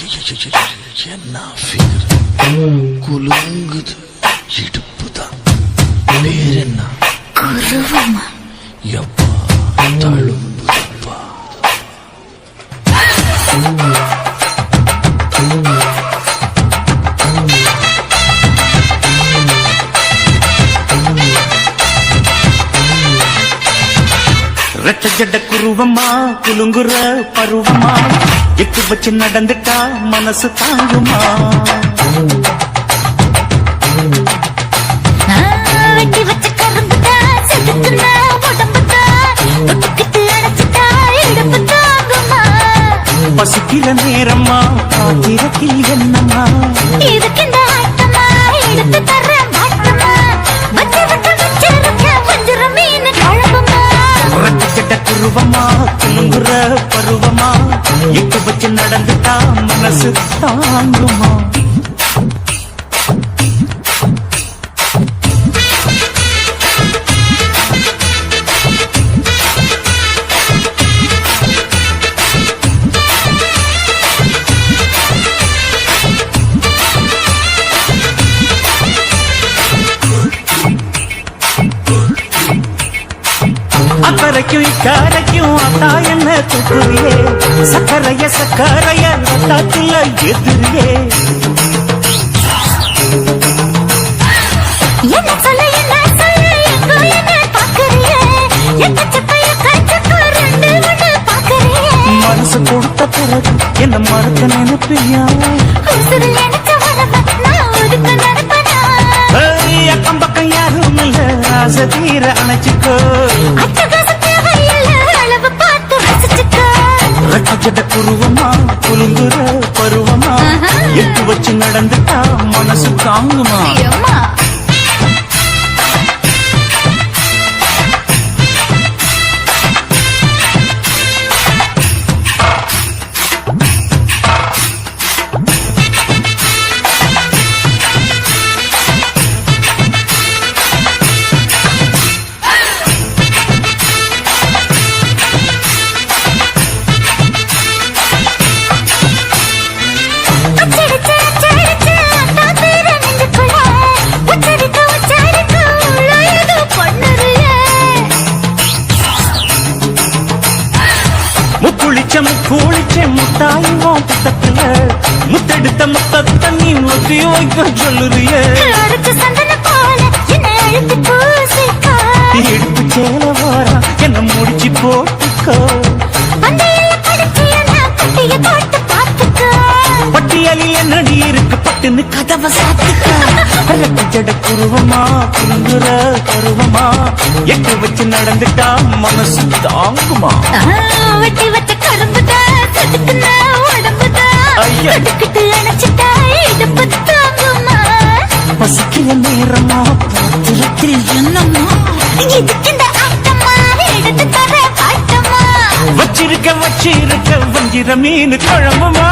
என்ன ஃபிகர் குலுங்குது இடுப்பு தான் பேர் என்ன? குருவமா எப்பா ரெட்ட ஜட குருவமா குலுங்குற பருவமா எட்டு வச்சு நடந்துட்டா மனசு தாங்குமா? வெட்டி பசிக்கிற நேரமா பாத்திரத்தில் என்னம்மா? இதுக்கு இந்த ஆட்டமா? எடுத்து தர மாட்டமா? வச்சு விட்டு வச்சிருக்க வஞ்சிர மீன் குழம்புமா ரெட்ட ஜட குருவமா குலுங்குற பருவமா இப்ப வச்சு நடந்துட்டா மனசு தாங்குமா? அக்கறைக்கும் அத்தா என்ன தூக்குறியே? சக்கரைய சக்கரைய தாத்துல எதிரியே. மனசு கொடுத்த பிறகு என்ன மறக்க நினைப்பியா? அக்கம் பக்கம் யாரும் இல்ல. ஆசை தீர அணைச்சிக்கோ. ரெட்டச்சட்ட குருவமா குலுங்குற பருவமா. எட்டு வச்சு நடந்துட்டா மனசு தாங்குமா? முத்தெடுத்த முத்தத்தை நீ ஒத்தி வைக்க சொல்லுறியே. எடுப்பு சேல வாரா என்ன முடிச்சு போட்டுக்கோ. பட்டியலில் என்னடி இருக்கு பட்டுன்னு கதவை சாத்துக்கோ. ஜட குருவமா குங்குற பருவமா. எட்டு வச்சு நடந்துட்டா மனசு தாங்குமா? ஐயா. அடுக்கிட்டு அணைச்சிட்டா இடுப்பு தாங்குமா? பசிக்கிற நேரமா? பாத்திரத்தில் என்னம்மா இதுக்கு இந்த ஆட்டமா? எடுத்து தர பாட்டமா வச்சிருக்க வச்சிருக்க வஞ்சிர மீன் குழம்புமா?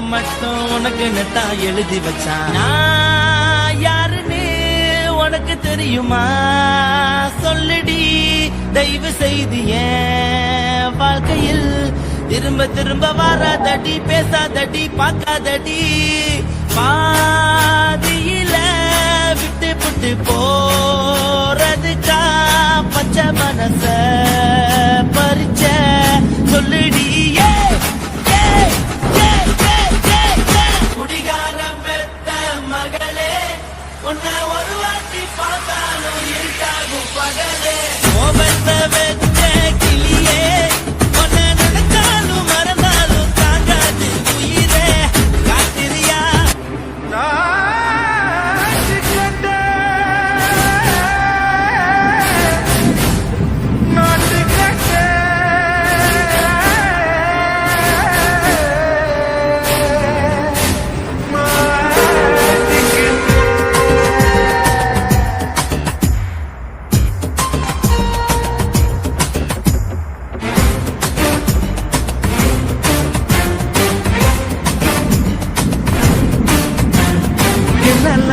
மட்டும் உனக்கு நெட்டா எழுதி வச்சான். நான் யாருன்னு உனக்கு தெரியுமா? சொல்லுடி தயவு செய்து வாழ்க்கையில் திரும்ப திரும்ப வராதடி பேசாதடி பார்க்காதடி. பாதியில விட்டு புட்டு போறதுக்கா பச்சை மனச பறிச்ச சொல்லுடி உன்னை ஒரு வாட்டி பார்த்தாலும் இருட்டாகும் பகலே. கோபத்தை வச்ச கிளியே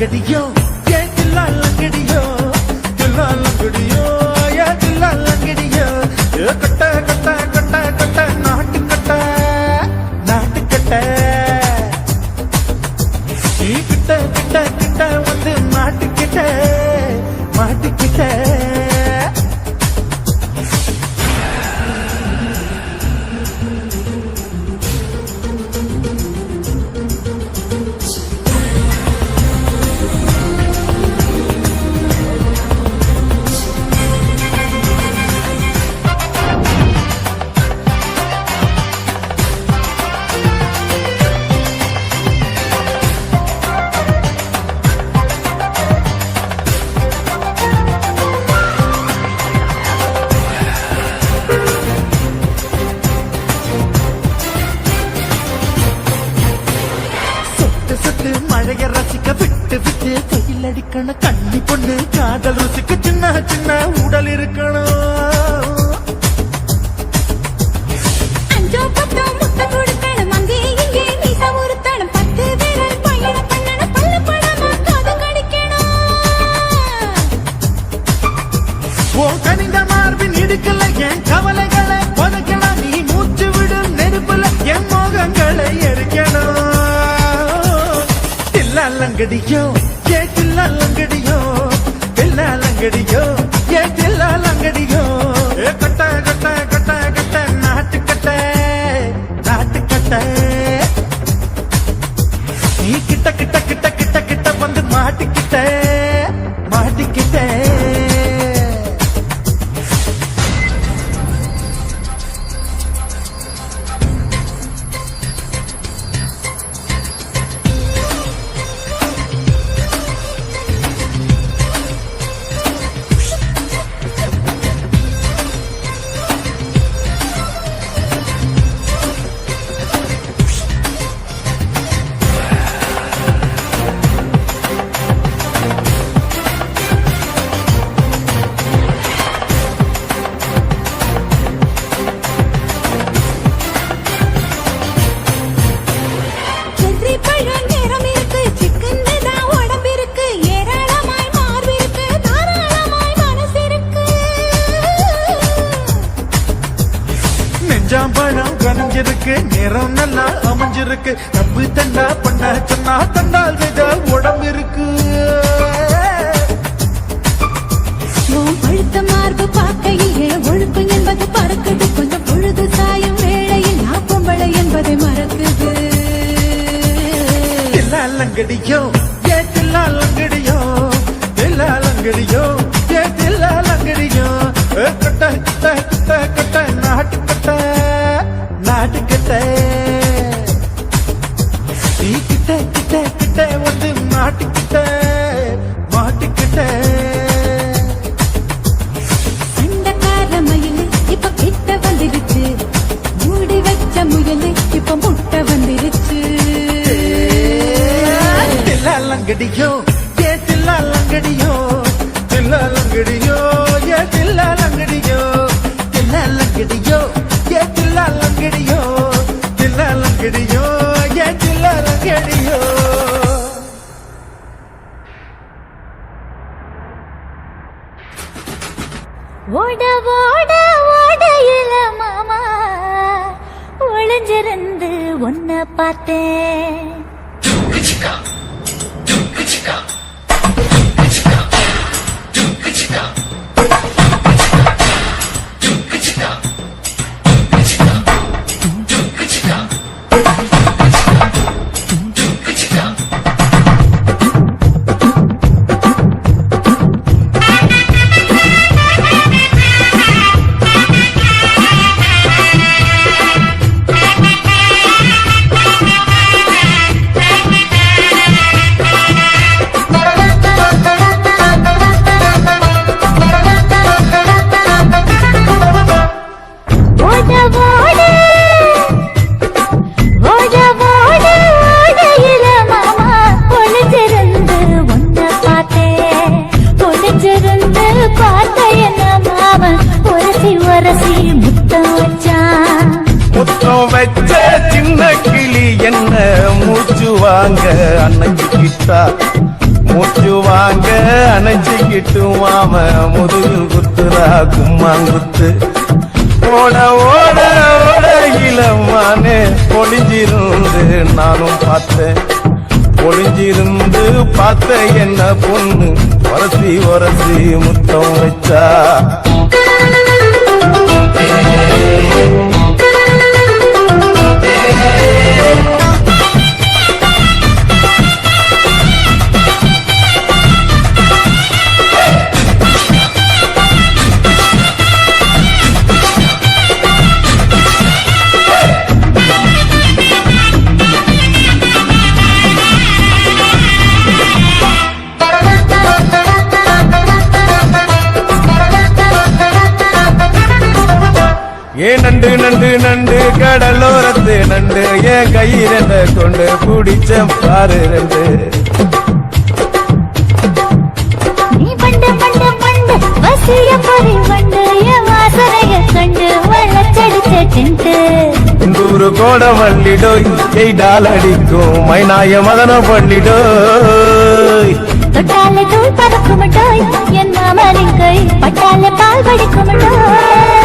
தில்லா லங்கடியோ ஏ ஓ கனிந்த மார்பின் இடுக்கல என் கவலைகளை புதைக்கலாம் நீ மூச்சு விடும் நெருப்புல என் மோகங்களை எரிக்கணும் தில்லாலங்கடியோ ஏ தில்லாலங்கடியோ தில்லாலங்கடியோ ஏ தில்லாலங்கடியோ. ஏ கட்ட கட்ட கட்ட கட்ட நாட்டு கட்ட. நீ கிட்ட கிட்ட கிட்ட கிட்ட கிட்ட வந்து மாட்டிக்கிட்ட மாட்டிக்கிட்ட. நெஞ்சாம்பழம் கனிஞ்சிருக்கு. நிறம் நல்லா அமைஞ்சிருக்கு. தப்பு தண்டா பண்ண சொன்னா தண்டால் வித உடம்பு இருக்கு பழுத்த மார்பு பார்க்கையிலே ஒழுக்கம் என்பது பறக்குது. கொஞ்சம் பொழுது சாயும் வேளையில் நான் பொம்பளை என்பதை மறக்குது. தில்லாலங்கடியோ ஏ தில்லாலங்கடியோ தில்லாலங்கடியோ ஏ தில்லாலங்கடியோ கட்ட கட்ட கட்ட கட்ட நாட்டு கட்ட. நாட்டு கட்ட நீ கிட்ட கிட்ட கிட்ட வந்து மாட்டிக்கிட்ட. மாட்டிக்கிட்ட. சண்டக்கார மயிலு இப்ப கிட்ட வந்துருச்சு. மூடி வச்ச முயலு இப்ப முட்டை வந்துருச்சு. தில்லாலங்கடியோ ஏ தில்லாலங்கடியோ தில்லாலங்கடியோ தில்லாலங்கடியோ ஏ ரங்கடியோ ஓட ஓட ஓடையில மாமா. ஒளிஞ்சிருந்து ஒன்ன பார்த்தேன். அணைஞ்சுக்கிட்டு மாம முதுகு குத்துறா கும்மாங்குத்து ஓட ஓட ஓட இளமானே பொழிஞ்சிருந்து நானும் பார்த்தேன். பொழிஞ்சிருந்து பார்த்த என்ன பொண்ணு? வரசி வரசி முத்தம் வச்சா. ஏன் நண்டு நண்டு நண்டு கடலோரத்து நண்டு என் கையில கொண்டு பிடிச்ச பாரு ரெண்டு நீ பண்டு பண்டு பண்டு வசிய பொறி பண்டு என் வாசனைய கண்டு வளச்சடிச்ச டென்ட்டு இந்தூரு கோட மல்லிடோய் எய்டால் அடிக்கும் மைனாய மதன பள்ளிடோய் தொட்டாலே தூள் பறக்குமட்டோய் என் மாமனின் கை பட்டாலே பால் படிக்குமட்டோய்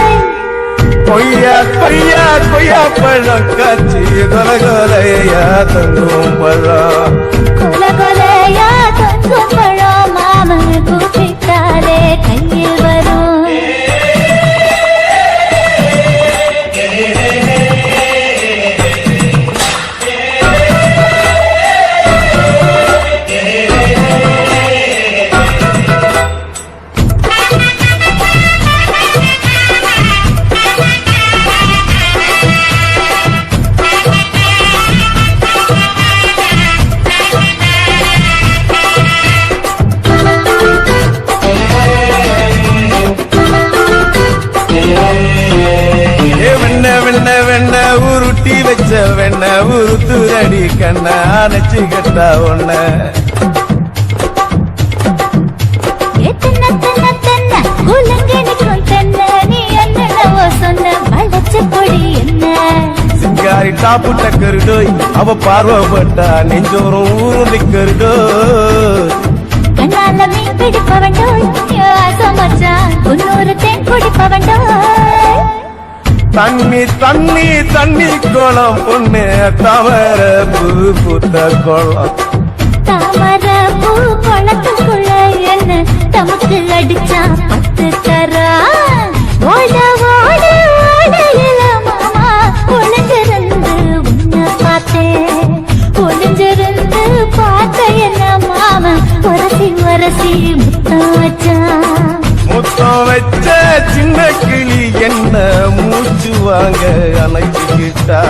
பொய்யா பொய்யா பொய்யா பழம் காட்சி. கொலகொலையா தங்கும் பழம். கொலகொலையா தங்கும் பழம். மாமன் கூப்பிட்டாலே கையில் வரும். என்னவோ சொன்ன? வளச்ச பொடி என்ன? சிங்காரி டாப்பு டக்கருடோய் அவ பார்வப்பட்டா நெஞ்சோறும் ஊரும் நிக்கருடோய் கண்ணால மீன் பிடிப்பவண்டோய் ஆசம் மச்சான். குன்னூறு தேன் குடிப்பவண்டோய் தண்ணி தண்ணி தண்ணி குளம். பொண்ணு தவற பூ புத்த குளம். தவற பூ குளத்துக்குள்ள என்ன? தமக்கு அடிச்சா பத்து தரா? ஓட ஓட ஓடையில மாமா ஒளிஞ்சிருந்து உன்னை பார்த்தேன் ஒளிஞ்சிருந்து பார்த்த என்ன மாமா? உரசி உரசி முத்தம் முத்தம் வச்ச சின்ன கிளி என்ன மூச்சு வாங்க அணைச்சுக்கிட்டா